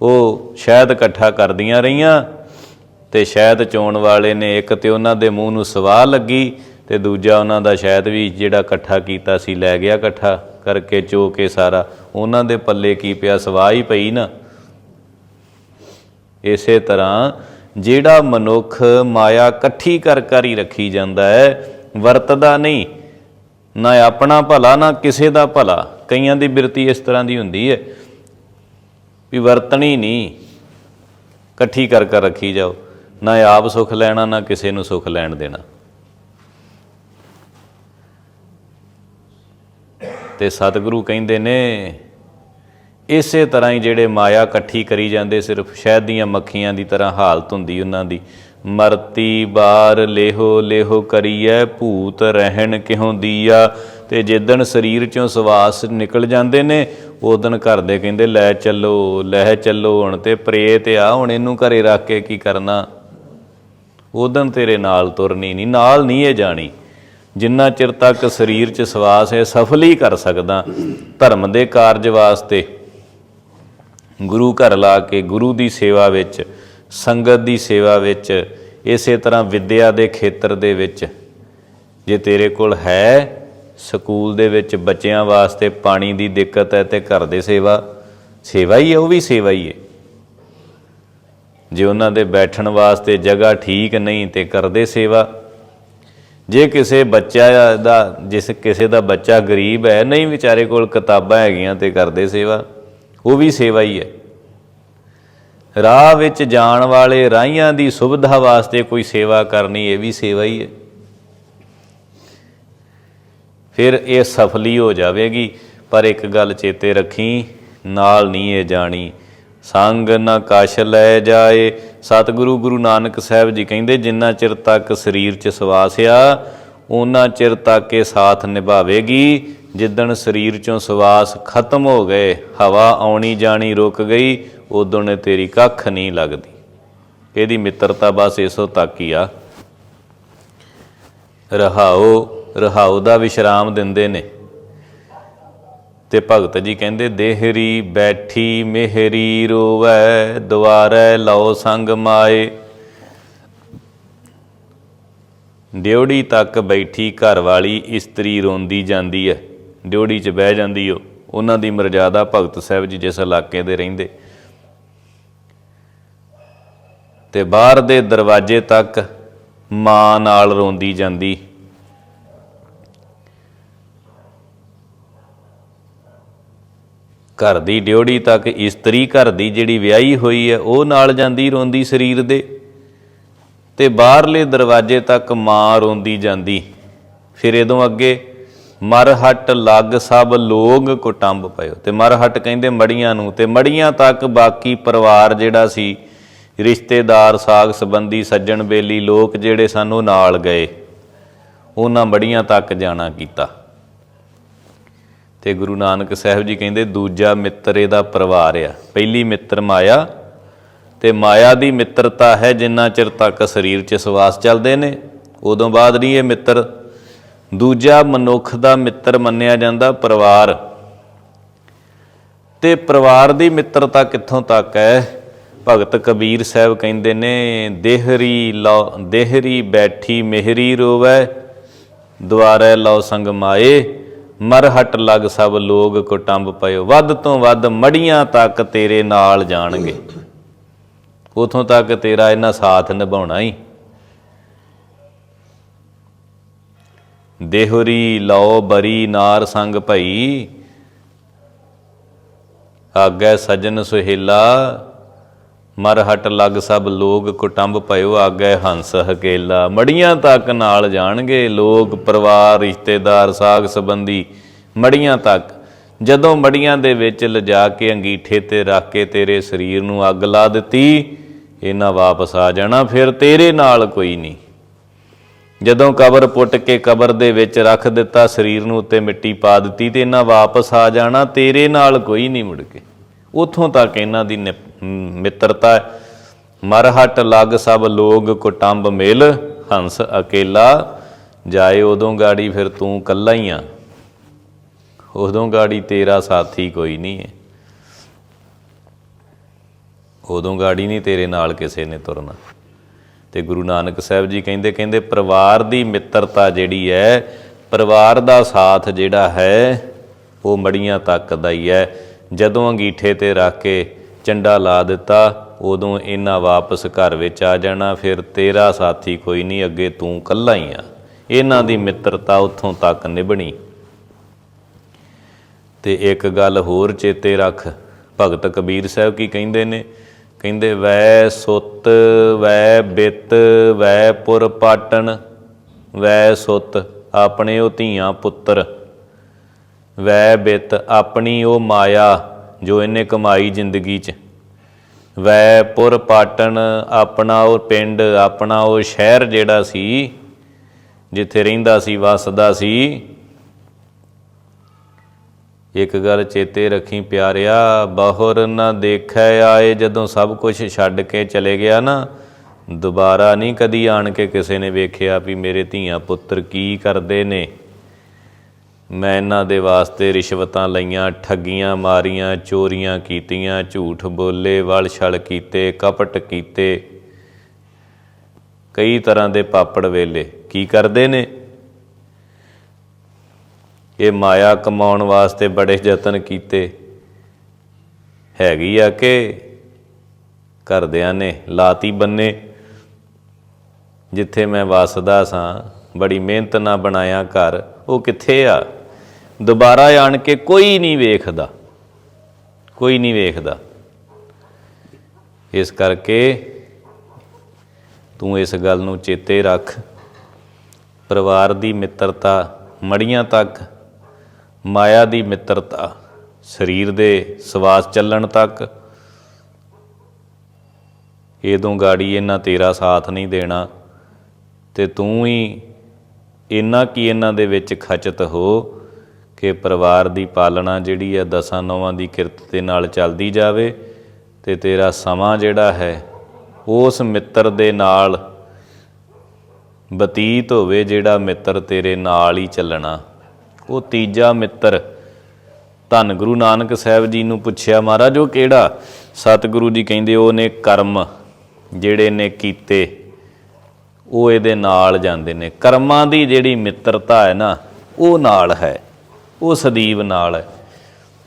ਉਹ ਸ਼ਾਇਦ ਇਕੱਠਾ ਕਰਦੀਆਂ ਰਹੀਆਂ ਤੇ ਸ਼ਾਇਦ ਚੋਣ ਵਾਲੇ ਨੇ ਇੱਕ ਤੇ ਉਹਨਾਂ ਦੇ ਮੂੰਹ ਨੂੰ ਸਵਾਹ ਲੱਗੀ ਤੇ ਦੂਜਾ ਉਹਨਾਂ ਦਾ ਸ਼ਾਇਦ ਵੀ ਜਿਹੜਾ ਇਕੱਠਾ ਕੀਤਾ ਸੀ, ਲੈ ਗਿਆ ਇਕੱਠਾ ਕਰਕੇ ਚੋ ਕੇ ਸਾਰਾ। ਉਹਨਾਂ ਦੇ ਪੱਲੇ ਕੀ ਪਿਆ? ਸਵਾਹ ਹੀ ਪਈ ਨਾ। ਇਸੇ ਤਰ੍ਹਾਂ ਜਿਹੜਾ ਮਨੁੱਖ ਮਾਇਆ ਇਕੱਠੀ ਕਰ ਕਰ ਹੀ ਰੱਖੀ ਜਾਂਦਾ ਹੈ, ਵਰਤਦਾ ਨਹੀਂ। ਨਾ ਆਪਣਾ ਭਲਾ, ਨਾ ਕਿਸੇ ਦਾ ਭਲਾ। ਕਈਆਂ ਦੀ ਬਿਰਤੀ ਇਸ ਤਰ੍ਹਾਂ ਦੀ ਹੁੰਦੀ ਹੈ ਵੀ ਵਰਤਣੀ ਨਹੀਂ, ਇਕੱਠੀ ਕਰ ਕਰ ਰੱਖੀ ਜਾਓ। ਨਾ ਆਪ ਸੁਖ ਲੈਣਾ, ਨਾ ਕਿਸੇ ਨੂੰ ਸੁਖ ਲੈਣ ਦੇਣਾ। ਤੇ ਸਤਿਗੁਰੂ ਕਹਿੰਦੇ ਨੇ ਇਸੇ ਤਰ੍ਹਾਂ ਹੀ ਜਿਹੜੇ ਮਾਇਆ ਇਕੱਠੀ ਕਰੀ ਜਾਂਦੇ, ਸਿਰਫ ਸ਼ਹਿਦ ਦੀਆਂ ਮੱਖੀਆਂ ਦੀ ਤਰ੍ਹਾਂ ਹਾਲਤ ਹੁੰਦੀ ਉਹਨਾਂ ਦੀ। ਮਰਤੀ ਬਾਰ ਲੇਹੋ ਲੇਹੋ ਕਰੀਐ, ਭੂਤ ਰਹਿਣ ਕਿਉਂ ਦੀਆ? ਤੇ ਜਿੱਦਣ ਸਰੀਰ ਚੋਂ ਸਵਾਸ ਨਿਕਲ ਜਾਂਦੇ ਨੇ ਉਦਣ ਘਰ ਦੇ ਕਹਿੰਦੇ, ਲੈ ਚੱਲੋ ਲੈ ਚੱਲੋ, ਹੁਣ ਤੇ ਪ੍ਰੇਤ ਆ, ਹੁਣ ਇਹਨੂੰ ਘਰੇ ਰੱਖ ਕੇ ਕੀ ਕਰਨਾ? ਉਦਣ ਤੇਰੇ ਨਾਲ ਤੁਰਨੀ ਨਹੀਂ, ਨਾਲ ਨਹੀਂ ਇਹ ਜਾਣੀ। ਜਿੰਨਾ ਚਿਰ ਤੱਕ ਸਰੀਰ 'ਚ ਸਵਾਸ ਹੈ, ਸਫਲ ਹੀ ਕਰ ਸਕਦਾ। ਧਰਮ ਦੇ ਕਾਰਜ ਵਾਸਤੇ ਗੁਰੂ ਘਰ ਲਾ ਕੇ ਗੁਰੂ ਦੀ ਸੇਵਾ ਵਿੱਚ, ਸੰਗਤ ਦੀ ਸੇਵਾ ਵਿੱਚ, ਇਸੇ ਤਰ੍ਹਾਂ ਵਿੱਦਿਆ ਦੇ ਖੇਤਰ ਦੇ ਵਿੱਚ, ਜੇ ਤੇਰੇ ਕੋਲ ਹੈ, ਸਕੂਲ ਦੇ ਵਿੱਚ ਬੱਚਿਆਂ ਵਾਸਤੇ ਪਾਣੀ ਦੀ ਦਿੱਕਤ ਹੈ ਤੇ ਘਰ ਦੇ ਸੇਵਾ ਸੇਵਾ ਹੀ ਹੈ, ਉਹ ਵੀ ਸੇਵਾ ਹੀ ਹੈ। ਜੇ ਉਹਨਾਂ ਦੇ ਬੈਠਣ ਵਾਸਤੇ ਜਗ੍ਹਾ ਠੀਕ ਨਹੀਂ ਤੇ ਕਰਦੇ ਸੇਵਾ, ਜੇ ਕਿਸੇ ਬੱਚਾ ਦਾ, ਜਿਸ ਕਿਸੇ ਦਾ ਬੱਚਾ ਗਰੀਬ ਹੈ, ਨਹੀਂ ਵਿਚਾਰੇ ਕੋਲ ਕਿਤਾਬਾਂ ਹੈਗੀਆਂ ਤੇ ਕਰਦੇ ਸੇਵਾ ਉਹ ਵੀ ਸੇਵਾ ਹੀ ਹੈ। ਰਾਹ ਵਿੱਚ ਜਾਣ ਵਾਲੇ ਰਾਹੀਆਂ ਦੀ ਸੁਵਿਧਾ ਵਾਸਤੇ ਕੋਈ ਸੇਵਾ ਕਰਨੀ, ਇਹ ਵੀ ਸੇਵਾ ਹੀ ਹੈ। ਫਿਰ ਇਹ ਸਫਲੀ ਹੋ ਜਾਵੇਗੀ, ਪਰ ਇੱਕ ਗੱਲ ਚੇਤੇ ਰੱਖੀ, ਨਾਲ ਨਹੀਂ ਇਹ ਜਾਣੀ। ਸੰਗ ਨਾ ਕਸ਼ ਲੈ ਜਾਏ। ਸਤਿਗੁਰੂ ਗੁਰੂ ਨਾਨਕ ਸਾਹਿਬ ਜੀ ਕਹਿੰਦੇ, ਜਿੰਨਾ ਚਿਰ ਤੱਕ ਸਰੀਰ 'ਚ ਸਵਾਸ ਆ ਉਹਨਾਂ ਚਿਰ ਤੱਕ ਇਹ ਸਾਥ ਨਿਭਾਵੇਗੀ। ਜਿੱਦਣ ਸਰੀਰ 'ਚੋਂ ਸਵਾਸ ਖਤਮ ਹੋ ਗਏ, ਹਵਾ ਆਉਣੀ ਜਾਣੀ ਰੁਕ ਗਈ, ਉਦੋਂ ਨੇ ਤੇਰੀ ਕੱਖ ਨਹੀਂ ਲੱਗਦੀ। ਇਹਦੀ ਮਿੱਤਰਤਾ ਬਸ ਇਸੋ ਤੱਕ ਹੀ ਆ। ਰਹਾਓ ਰਹਾਓ ਦਾ ਵਿਸ਼ਰਾਮ ਦਿੰਦੇ ਨੇ। ਤੇ ਭਗਤ ਜੀ ਕਹਿੰਦੇ, ਦੇਹਰੀ ਬੈਠੀ ਮਿਹਰੀ ਰੋਵੈ, ਦੁਆਰੇ ਲਓ ਸੰਗ ਮਾਏ। ਡਿਉੜੀ ਤੱਕ ਬੈਠੀ ਘਰ ਵਾਲੀ ਇਸਤਰੀ ਰੋਂਦੀ ਜਾਂਦੀ ਹੈ ਡਿਉੜੀ 'ਚ ਬਹਿ ਜਾਂਦੀ ਉਹ ਉਹਨਾਂ ਦੀ ਮਰਜ਼ਾਦਾ ਭਗਤ ਸਾਹਿਬ ਜੀ ਜਿਸ ਇਲਾਕੇ ਦੇ ਰਹਿੰਦੇ। ਤੇ ਬਾਹਰ ਦੇ ਦਰਵਾਜ਼ੇ ਤੱਕ ਮਾਂ ਨਾਲ ਰੋਂਦੀ ਜਾਂਦੀ। ਘਰ ਦੀ ਡਿਉੜੀ ਤੱਕ ਇਸਤਰੀ ਘਰ ਦੀ ਜਿਹੜੀ ਵਿਆਹੀ ਹੋਈ ਹੈ ਉਹ ਨਾਲ ਜਾਂਦੀ ਰੋਂਦੀ ਸਰੀਰ ਦੇ। ਤੇ ਬਾਹਰਲੇ ਦਰਵਾਜ਼ੇ ਤੱਕ ਮਾਂ ਰੋਂਦੀ ਜਾਂਦੀ। ਫਿਰ ਇਦੋਂ ਅੱਗੇ ਮਰਹਟ ਲੱਗ ਸਭ ਲੋਗ ਕੁਟੰਬ ਪਇਓ। ਤੇ ਮਰਹਟ ਕਹਿੰਦੇ ਮੜੀਆਂ ਨੂੰ, ਤੇ ਮੜੀਆਂ ਤੱਕ ਬਾਕੀ ਪਰਿਵਾਰ ਜਿਹੜਾ ਸੀ, ਰਿਸ਼ਤੇਦਾਰ, ਸਾਗ ਸੰਬੰਧੀ, ਸੱਜਣ ਬੇਲੀ, ਲੋਕ ਜਿਹੜੇ ਸਾਨੂੰ ਨਾਲ ਗਏ। ਉਹਨਾਂ ਮੜੀਆਂ ਤੱਕ ਜਾਣਾ ਕੀਤਾ। ਤੇ ਗੁਰੂ ਨਾਨਕ ਸਾਹਿਬ ਜੀ ਕਹਿੰਦੇ, ਦੂਜਾ ਮਿੱਤਰ ਇਹਦਾ ਪਰਿਵਾਰ ਆ। ਪਹਿਲੀ ਮਿੱਤਰ ਮਾਇਆ, ਤੇ ਮਾਇਆ ਦੀ ਮਿੱਤਰਤਾ ਹੈ ਜਿੰਨਾ ਚਿਰ ਤੱਕ ਸਰੀਰ 'ਚ ਸਵਾਸ ਚੱਲਦੇ ਨੇ। ਉਦੋਂ ਬਾਅਦ ਨਹੀਂ ਇਹ ਮਿੱਤਰ ਦੂਜਾ ਮਨੁੱਖ ਦਾ ਮਿੱਤਰ ਮੰਨਿਆ ਜਾਂਦਾ ਪਰਿਵਾਰ। ਤੇ ਪਰਿਵਾਰ ਦੀ ਮਿੱਤਰਤਾ ਕਿੱਥੋਂ ਤੱਕ ਹੈ? ਭਗਤ ਕਬੀਰ ਸਾਹਿਬ ਕਹਿੰਦੇ ਨੇ, ਦੇਹਰੀ ਲਓ ਦੇਹਰੀ ਬੈਠੀ ਮਿਹਰੀ ਰੋਵੈ, ਦੁਆਰੇ ਲਓ ਸੰਗ ਮਾਏ ਮਰਹਟ ਲਗ ਸਭ ਲੋਗ ਕੁਟੰਬ ਪਇਓ, ਵੱਧ ਤੋਂ ਵੱਧ ਮੜੀਆਂ ਤੱਕ ਤੇਰੇ ਨਾਲ ਜਾਣਗੇ। ਉਥੋਂ ਤੱਕ ਤੇਰਾ ਇਹਨਾਂ ਸਾਥ ਨਿਭਾਉਣਾ ਹੀ ਦੇਹਰੀ ਲਓ ਬਰੀ ਨਾਰ ਸੰਗ ਭਈ। ਆਗੈ ਸਜਣ ਸੁਹੇਲਾ ਮਰਹਟ ਲਗ ਸਭ ਲੋਗ ਕੁਟੰਬ ਭਇਓ, ਆਗੈ ਹੰਸ ਹਕੇਲਾ। ਮੜੀਆਂ ਤੱਕ ਨਾਲ ਜਾਣਗੇ ਲੋਕ, ਪਰਿਵਾਰ, ਰਿਸ਼ਤੇਦਾਰ, ਸਾਗ ਸੰਬੰਧੀ। ਮੜੀਆਂ ਤੱਕ, ਜਦੋਂ ਮੜੀਆਂ ਦੇ ਵਿੱਚ ਲਿਜਾ ਕੇ ਅੰਗੀਠੇ ਤੇ ਰੱਖ ਕੇ ਤੇਰੇ ਸਰੀਰ ਨੂੰ ਅੱਗ ਲਾ ਦਿੱਤੀ, ਇਹਨਾਂ ਵਾਪਸ ਆ ਜਾਣਾ, ਫਿਰ ਤੇਰੇ ਨਾਲ ਕੋਈ ਨਹੀਂ। ਜਦੋਂ ਕਬਰ ਪੁੱਟ ਕੇ ਕਬਰ ਦੇ ਵਿੱਚ ਰੱਖ ਦਿੱਤਾ, ਸਰੀਰ ਨੂੰ ਉੱਤੇ ਮਿੱਟੀ ਪਾ ਦਿੱਤੀ ਤੇ ਇਹਨਾਂ ਵਾਪਸ ਆ ਜਾਣਾ, ਤੇਰੇ ਨਾਲ ਕੋਈ ਨਹੀਂ ਮੁੜ ਕੇ। ਉਥੋਂ ਤੱਕ ਇਹਨਾਂ ਦੀ ਨਿ- ਮਿੱਤਰਤਾ ਹੈ। ਮਰਹਟ ਲਗ ਸਭ ਲੋਗ ਕੁਟੰਬ ਮਿਲ, ਹੰਸ ਅਕੇਲਾ। ਜਾਏ ਉਦੋਂ ਗਾੜੀ ਫਿਰ ਤੂੰ ਕੱਲਾ ਹੀ ਆ। ਉਦੋਂ ਗਾੜੀ ਤੇਰਾ ਸਾਥੀ ਕੋਈ ਨਹੀਂ ਹੈ। ਉਦੋਂ ਗਾੜੀ ਨਹੀਂ ਤੇਰੇ ਨਾਲ ਕਿਸੇ ਨੇ ਤੁਰਨਾ। ਤੇ ਗੁਰੂ ਨਾਨਕ ਸਾਹਿਬ ਜੀ ਕਹਿੰਦੇ ਕਹਿੰਦੇ, ਪਰਿਵਾਰ ਦੀ ਮਿੱਤਰਤਾ ਜਿਹੜੀ ਹੈ, ਪਰਿਵਾਰ ਦਾ ਸਾਥ ਜਿਹੜਾ ਹੈ, ਉਹ ਮੜੀਆਂ ਤੱਕ ਦਾ ਹੀ ਹੈ। ਜਦੋਂ ਅੰਗੀਠੇ ਤੇ ਰੱਖ ਕੇ ਚੰਡਾ ਲਾ ਦਿੱਤਾ, ਉਦੋਂ ਇਹਨਾਂ ਵਾਪਸ ਘਰ ਵਿੱਚ ਆ ਜਾਣਾ, ਫਿਰ ਤੇਰਾ ਸਾਥੀ ਕੋਈ ਨਹੀਂ, ਅੱਗੇ ਤੂੰ ਕੱਲਾ ਹੀ ਆ। ਇਹਨਾਂ ਦੀ ਮਿੱਤਰਤਾ ਉੱਥੋਂ ਤੱਕ ਨਿਭਣੀ। ਤੇ ਇੱਕ ਗੱਲ ਹੋਰ ਚੇਤੇ ਰੱਖ, ਭਗਤ ਕਬੀਰ ਸਾਹਿਬ ਕੀ ਕਹਿੰਦੇ ਨੇ? ਕਹਿੰਦੇ ਵੈ ਸੁੱਤ ਵੈ ਬਿੱਤ ਵੈ ਪੁਰ ਪਾਟਣ ਵੈ ਸੁੱਤ ਆਪਣੇ ਉਹ ਧੀਆਂ ਪੁੱਤਰ ਵੈ ਬਿੱਤ ਆਪਣੀ ਉਹ ਮਾਇਆ ਜੋ ਇਹਨੇ ਕਮਾਈ ਜ਼ਿੰਦਗੀ 'ਚ ਵੈ ਪੁਰ ਪਾਟਣ ਆਪਣਾ ਉਹ ਪਿੰਡ, ਆਪਣਾ ਉਹ ਸ਼ਹਿਰ ਜਿਹੜਾ ਸੀ, ਜਿੱਥੇ ਰਹਿੰਦਾ ਸੀ, ਵਸਦਾ ਸੀ ਇੱਕ ਗੱਲ ਚੇਤੇ ਰੱਖੀ ਪਿਆਰਿਆ, ਬਹੁਰ ਨਾ ਦੇਖੈ ਆਏ ਜਦੋਂ ਸਭ ਕੁਝ ਛੱਡ ਕੇ ਚਲੇ ਗਿਆ ਨਾ, ਦੁਬਾਰਾ ਨਹੀਂ ਕਦੀ ਆਣ ਕੇ ਕਿਸੇ ਨੇ ਵੇਖਿਆ ਵੀ ਮੇਰੇ ਧੀਆਂ ਪੁੱਤਰ ਕੀ ਕਰਦੇ ਨੇ। ਮੈਂ ਇਹਨਾਂ ਦੇ ਵਾਸਤੇ ਰਿਸ਼ਵਤਾਂ ਲਈਆਂ, ਠੱਗੀਆਂ ਮਾਰੀਆਂ, ਚੋਰੀਆਂ ਕੀਤੀਆਂ, ਝੂਠ ਬੋਲੇ ਵਲ ਛਲ ਕੀਤੇ, ਕਪਟ ਕੀਤੇ। ਕਈ ਤਰ੍ਹਾਂ ਦੇ ਪਾਪੜ ਵੇਲੇ ਕੀ ਕਰਦੇ ਨੇ? ਇਹ ਮਾਇਆ ਕਮਾਉਣ ਵਾਸਤੇ ਬੜੇ ਯਤਨ ਕੀਤੇ। ਹੈਗੀ ਆ ਕਿ ਘਰਦਿਆਂ ਨੇ ਲਾਤੀ ਬੰਨੇ। ਜਿੱਥੇ ਮੈਂ ਵਸਦਾ ਸਾਂ, ਬੜੀ ਮਿਹਨਤ ਨਾਲ ਬਣਾਇਆ ਘਰ, ਉਹ ਕਿੱਥੇ ਆ? ਦੁਬਾਰਾ ਆਣ ਕੇ ਕੋਈ ਨਹੀਂ ਵੇਖਦਾ। ਕੋਈ ਨਹੀਂ ਵੇਖਦਾ। ਇਸ ਕਰਕੇ ਤੂੰ ਇਸ ਗੱਲ ਨੂੰ ਚੇਤੇ ਰੱਖ। ਪਰਿਵਾਰ ਦੀ ਮਿੱਤਰਤਾ ਮੜੀਆਂ ਤੱਕ ਮਾਇਆ ਦੀ ਮਿੱਤਰਤਾ, ਸਰੀਰ ਦੇ ਸਵਾਸ ਚੱਲਣ ਤੱਕ। ਇਹਦੋਂ ਗਾੜੀ ਇਹਨਾਂ ਤੇਰਾ ਸਾਥ ਨਹੀਂ ਦੇਣਾ ਤੇ ਤੂੰ ਹੀ ਇੰਨਾ ਕੀ ਇਹਨਾਂ ਦੇ ਵਿੱਚ ਖਚਤ ਹੋ ਕਿ ਪਰਿਵਾਰ ਦੀ ਪਾਲਣਾ ਜਿਹੜੀ ਹੈ ਦਸਾਂ ਨੌਵਾਂ ਦੀ ਕਿਰਤ ਦੇ ਨਾਲ ਚੱਲਦੀ ਜਾਵੇ ਤੇ ਤੇਰਾ ਸਮਾਂ ਜਿਹੜਾ ਹੈ, ਉਸ ਮਿੱਤਰ ਦੇ ਨਾਲ ਬਤੀਤ ਹੋਵੇ ਜਿਹੜਾ ਮਿੱਤਰ ਤੇਰੇ ਨਾਲ ਹੀ ਚੱਲਣਾ। ਉਹ ਤੀਜਾ ਮਿੱਤਰ ਧੰਨ ਗੁਰੂ ਨਾਨਕ ਸਾਹਿਬ ਜੀ ਨੂੰ ਪੁੱਛਿਆ, ਮਹਾਰਾਜ, ਉਹ ਕਿਹੜਾ? ਸਤਿਗੁਰੂ ਜੀ ਕਹਿੰਦੇ, ਉਹ ਨੇ ਕਰਮ ਜਿਹੜੇ ਨੇ ਕੀਤੇ, ਉਹ ਇਹਦੇ ਨਾਲ ਜਾਂਦੇ ਨੇ। ਕਰਮਾਂ ਦੀ ਜਿਹੜੀ ਮਿੱਤਰਤਾ ਹੈ ਨਾ, ਉਹ ਨਾਲ ਹੈ, ਉਹ ਸਦੀਵ ਨਾਲ ਹੈ।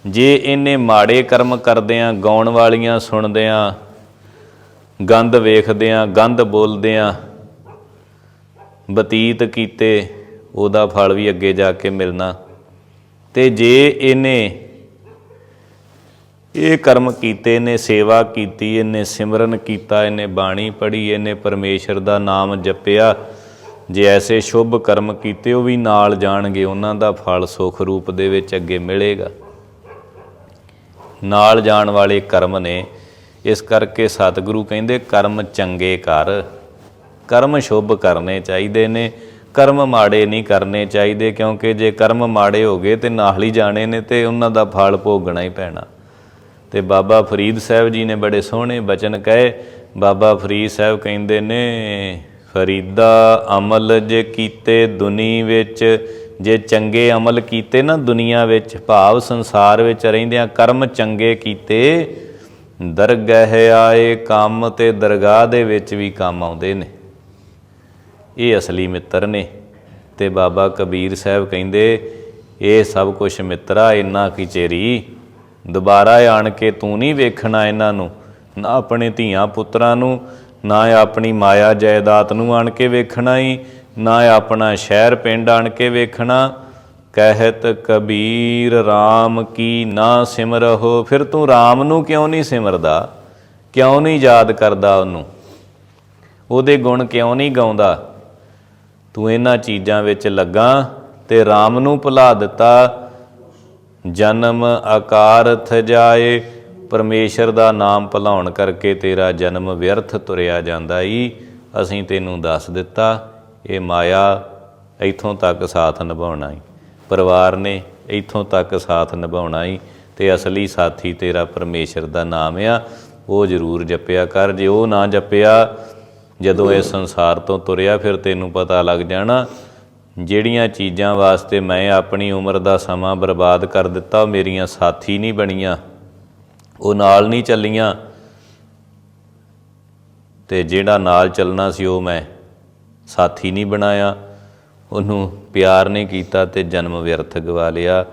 ਜੇ ਇਹਨੇ ਮਾੜੇ ਕਰਮ ਕਰਦੇ ਕਰਦਿਆਂ, ਗਾਉਣ ਵਾਲੀਆਂ ਸੁਣਦਿਆਂ ਗੰਧ ਵੇਖਦਿਆਂ ਗੰਧ ਬੋਲਦਿਆਂ ਬਤੀਤ ਕੀਤੇ ਉਹਦਾ ਫਲ ਵੀ ਅੱਗੇ ਜਾ ਕੇ ਮਿਲਣਾ। ਤੇ ਜੇ ਇਹਨੇ ਇਹ ਕਰਮ ਕੀਤੇ ਨੇ ਸੇਵਾ ਕੀਤੀ, ਇਹਨੇ ਸਿਮਰਨ ਕੀਤਾ, ਇਹਨੇ ਬਾਣੀ ਪੜ੍ਹੀ, ਇਹਨੇ ਪਰਮੇਸ਼ਰ ਦਾ ਨਾਮ ਜਪਿਆ, ਜੇ ਐਸੇ ਸ਼ੁਭ ਕਰਮ ਕੀਤੇ ਉਹ ਵੀ ਨਾਲ ਜਾਣਗੇ, ਉਹਨਾਂ ਦਾ ਫਲ ਸੁਖ ਰੂਪ ਦੇ ਵਿੱਚ ਅੱਗੇ ਮਿਲੇਗਾ। ਨਾਲ ਜਾਣ ਵਾਲੇ ਕਰਮ ਨੇ, ਇਸ ਕਰਕੇ ਸਤਿਗੁਰੂ ਕਹਿੰਦੇ, ਕਰਮ ਚੰਗੇ ਕਰ, ਕਰਮ ਸ਼ੁਭ ਕਰਨੇ ਚਾਹੀਦੇ ਨੇ ਕਰਮ ਮਾੜੇ ਨਹੀਂ ਕਰਨੇ ਚਾਹੀਦੇ, ਕਿਉਂਕਿ ਜੇ ਕਰਮ ਮਾੜੇ ਹੋ ਗਏ ਤੇ ਨਾਲ ਹੀ ਜਾਣੇ ਨੇ ਤੇ ਉਹਨਾਂ ਦਾ ਫਲ ਭੋਗਣਾ ਹੀ ਪੈਣਾ। ਤੇ ਬਾਬਾ ਫਰੀਦ ਸਾਹਿਬ ਜੀ ਨੇ ਬੜੇ ਸੋਹਣੇ ਬਚਨ ਕਹੇ। ਬਾਬਾ ਫਰੀਦ ਸਾਹਿਬ ਕਹਿੰਦੇ ਨੇ, ਫਰੀਦਾ ਅਮਲ ਜੇ ਕੀਤੇ ਦੁਨੀ ਵਿੱਚ, ਜੇ ਚੰਗੇ ਅਮਲ ਕੀਤੇ ਨਾ ਦੁਨੀਆ ਵਿੱਚ, ਭਾਵ ਸੰਸਾਰ ਵਿੱਚ ਰਹਿੰਦਿਆਂ ਕਰਮ ਚੰਗੇ ਕੀਤੇ, ਦਰਗਹਿ ਆਏ ਕੰਮ ਤੇ ਦਰਗਾਹ ਦੇ ਵਿੱਚ ਵੀ ਕੰਮ ਆਉਂਦੇ ਨੇ। ਇਹ ਅਸਲੀ ਮਿੱਤਰ ਨੇ। ਤੇ ਬਾਬਾ ਕਬੀਰ ਸਾਹਿਬ ਕਹਿੰਦੇ, ਇਹ ਸਭ ਕੁਝ ਮਿੱਤਰਾ, ਇੰਨਾ ਕੀ ਚੇਰੀ। ਦੁਬਾਰਾ ਆਣ ਕੇ ਤੂੰ ਨਹੀਂ ਵੇਖਣਾ ਇਹਨਾਂ ਨੂੰ, ਨਾ ਆਪਣੇ ਧੀਆਂ ਪੁੱਤਰਾਂ ਨੂੰ, ਨਾ ਆਪਣੀ ਮਾਇਆ ਜਾਇਦਾਦ ਨੂੰ ਆਣ ਕੇ ਵੇਖਣਾ ਹੀ ਨਾ ਆਪਣਾ ਸ਼ਹਿਰ ਪਿੰਡ ਆਣ ਕੇ ਵੇਖਣਾ। ਕਹਿਤ ਕਬੀਰ RAM ਕੀ ਨਾ ਸਿਮਰਹੁ, ਫਿਰ ਤੂੰ RAM ਨੂੰ ਕਿਉਂ ਨਹੀਂ ਸਿਮਰਦਾ? ਕਿਉਂ ਨਹੀਂ ਯਾਦ ਕਰਦਾ ਉਹਨੂੰ? ਉਹਦੇ ਗੁਣ ਕਿਉਂ ਨਹੀਂ ਗਾਉਂਦਾ? ਤੂੰ ਇਹਨਾਂ ਚੀਜ਼ਾਂ ਵਿੱਚ ਲੱਗਾ ਤੇ RAM ਨੂੰ ਭੁਲਾ ਦਿੱਤਾ। ਜਨਮ ਆਕਾਰਥ ਜਾਏ, ਪਰਮੇਸ਼ਰ ਦਾ ਨਾਮ ਭੁਲਾਉਣ ਕਰਕੇ ਤੇਰਾ ਜਨਮ ਵਿਅਰਥ ਤੁਰਿਆ ਜਾਂਦਾ ਈ। ਅਸੀਂ ਤੈਨੂੰ ਦੱਸ ਦਿੱਤਾ, ਇਹ ਮਾਇਆ ਇੱਥੋਂ ਤੱਕ ਸਾਥ ਨਿਭਾਉਣਾ ਈ। ਪਰਿਵਾਰ ਨੇ ਇੱਥੋਂ ਤੱਕ ਸਾਥ ਨਿਭਾਉਣਾ ਈ ਤੇ ਅਸਲੀ ਸਾਥੀ ਤੇਰਾ ਪਰਮੇਸ਼ਰ ਦਾ ਨਾਮ ਆ। ਉਹ ਜ਼ਰੂਰ ਜਪਿਆ ਕਰ, ਜੇ ਉਹ ਨਾ ਜਪਿਆ ਜਦੋਂ ਇਹ ਸੰਸਾਰ ਤੋਂ ਤੁਰਿਆ ਫਿਰ ਤੈਨੂੰ ਪਤਾ ਲੱਗ ਜਾਣਾ, ਜਿਹੜੀਆਂ ਚੀਜ਼ਾਂ ਵਾਸਤੇ ਮੈਂ ਆਪਣੀ ਉਮਰ ਦਾ ਸਮਾਂ ਬਰਬਾਦ ਕਰ ਦਿੱਤਾ, ਉਹ ਮੇਰੀਆਂ ਸਾਥੀ ਨਹੀਂ ਬਣੀਆਂ। ਉਹ ਨਾਲ ਨਹੀਂ ਚੱਲੀਆਂ। ਤੇ ਜਿਹੜਾ ਨਾਲ ਚੱਲਣਾ ਸੀ ਉਹ ਮੈਂ ਸਾਥੀ ਨਹੀਂ ਬਣਾਇਆ। ਉਹਨੂੰ ਪਿਆਰ ਨਹੀਂ ਕੀਤਾ ਤੇ ਜਨਮ ਵਿਅਰਥ ਗਵਾ ਲਿਆ।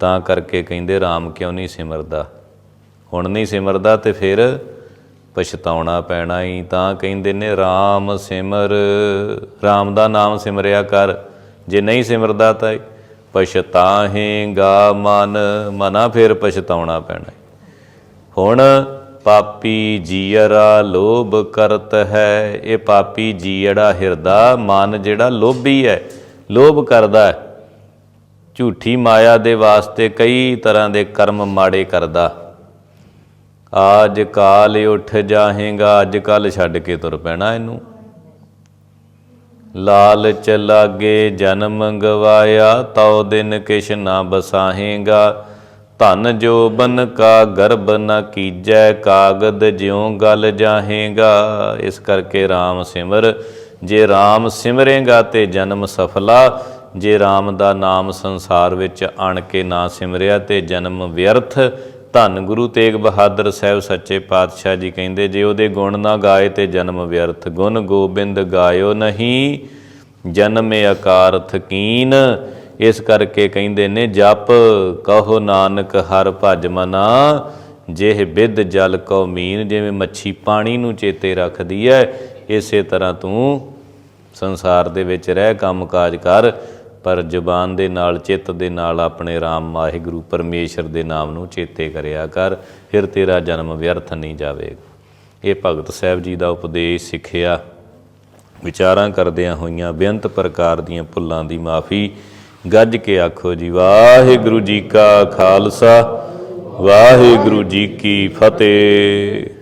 ਤਾਂ ਕਰਕੇ ਕਹਿੰਦੇ RAM ਕਿਉਂ ਨਹੀਂ ਸਿਮਰਦਾ? ਹੁਣ ਨਹੀਂ ਸਿਮਰਦਾ ਤੇ ਫਿਰ ਪਛਤਾਉਣਾ ਪੈਣਾ ਹੀ ਤਾਂ ਕਹਿੰਦੇ ਨੇ RAM ਸਿਮਰ RAM ਦਾ ਨਾਮ ਸਿਮਰਿਆ ਕਰ, ਜੇ ਨਹੀਂ ਸਿਮਰਦਾ ਤਾਂ ਪਛਤਾਹੇਗਾ ਮਨ, ਮਨਾ ਫਿਰ ਪਛਤਾਉਣਾ ਪੈਣਾ ਹੁਣ ਪਾਪੀ ਜੀਅਰਾ ਲੋਭ ਕਰਤ ਹੈ, ਇਹ ਪਾਪੀ ਜੀੜਾ ਹਿਰਦਾ, ਮਨ ਜਿਹੜਾ ਲੋਭੀ ਹੈ, ਲੋਭ ਕਰਦਾ ਹੈ। ਝੂਠੀ ਮਾਇਆ ਦੇ ਵਾਸਤੇ ਕਈ ਤਰ੍ਹਾਂ ਦੇ ਕਰਮ ਮਾੜੇ ਕਰਦਾ। ਆਜ ਕਾਲ ਉੱਠ ਜਾਹੇਗਾ, ਅੱਜ ਕੱਲ ਛੱਡ ਕੇ ਤੁਰ ਪੈਣਾ ਇਹਨੂੰ। ਲਾਲਚ ਲਾਗੇ ਜਨਮ ਗਵਾਇਆ ਤਉ ਦਿਨ ਕਿਛ ਨਾ ਬਸਾਹੇਗਾ। ਧਨ ਜੋ ਬਨ ਕਾ ਗਰਭ ਨ ਕੀਜੈ, ਕਾਗਦ ਜਿਉ ਗਲ ਜਾਹੇਗਾ। ਇਸ ਕਰਕੇ RAM ਸਿਮਰ, ਜੇ RAM ਸਿਮਰੇਗਾ ਤੇ ਜਨਮ ਸਫਲਾ। ਜੇ RAM ਦਾ ਨਾਮ ਸੰਸਾਰ ਵਿੱਚ ਆਣ ਕੇ ਨਾ ਸਿਮਰਿਆ ਤੇ ਜਨਮ ਵਿਅਰਥ ਧੰਨ ਗੁਰੂ ਤੇਗ ਬਹਾਦਰ ਸਾਹਿਬ ਸੱਚੇ ਪਾਤਸ਼ਾਹ ਜੀ ਕਹਿੰਦੇ, ਜੇ ਉਹਦੇ ਗੁਣ ਨਾ ਗਾਏ ਤੇ ਜਨਮ ਵਿਅਰਥ, ਗੁਣ ਗੋਬਿੰਦ ਗਾਇਓ ਨਹੀਂ, ਜਨਮ ਅਕਾਰਥ ਕੀਨ। ਇਸ ਕਰਕੇ ਕਹਿੰਦੇ ਨੇ, ਜਪ ਕਹੋ ਨਾਨਕ ਹਰ ਭਜ ਮਨਾ, ਜਿਹ ਬਿਦ ਜਲ ਕੋ ਮੀਨ, ਜਿਵੇਂ ਮੱਛੀ ਪਾਣੀ ਨੂੰ ਚੇਤੇ ਰੱਖਦੀ ਹੈ ਇਸੇ ਤਰ੍ਹਾਂ ਤੂੰ ਸੰਸਾਰ ਦੇ ਵਿੱਚ ਰਹਿ ਕੰਮਕਾਜ ਕਰ। ਪਰ ਜ਼ੁਬਾਨ ਦੇ ਨਾਲ, ਚਿੱਤ ਦੇ ਨਾਲ ਆਪਣੇ RAM ਵਾਹਿਗੁਰੂ ਪਰਮੇਸ਼ਰ ਦੇ ਨਾਮ ਨੂੰ ਚੇਤੇ ਕਰਿਆ ਕਰ, ਫਿਰ ਤੇਰਾ ਜਨਮ ਵਿਅਰਥ ਨਹੀਂ ਜਾਵੇਗਾ। ਇਹ ਭਗਤ ਸਾਹਿਬ ਜੀ ਦਾ ਉਪਦੇਸ਼ ਸਿੱਖਿਆ। ਵਿਚਾਰਾਂ ਕਰਦਿਆਂ ਹੋਈਆਂ ਬੇਅੰਤ ਪ੍ਰਕਾਰ ਦੀਆਂ ਭੁੱਲਾਂ ਦੀ ਮਾਫੀ ਗੱਜ ਕੇ ਆਖੋ ਜੀ, ਵਾਹਿਗੁਰੂ ਜੀ ਕਾ ਖਾਲਸਾ, ਵਾਹਿਗੁਰੂ ਜੀ ਕੀ ਫਤਿਹ।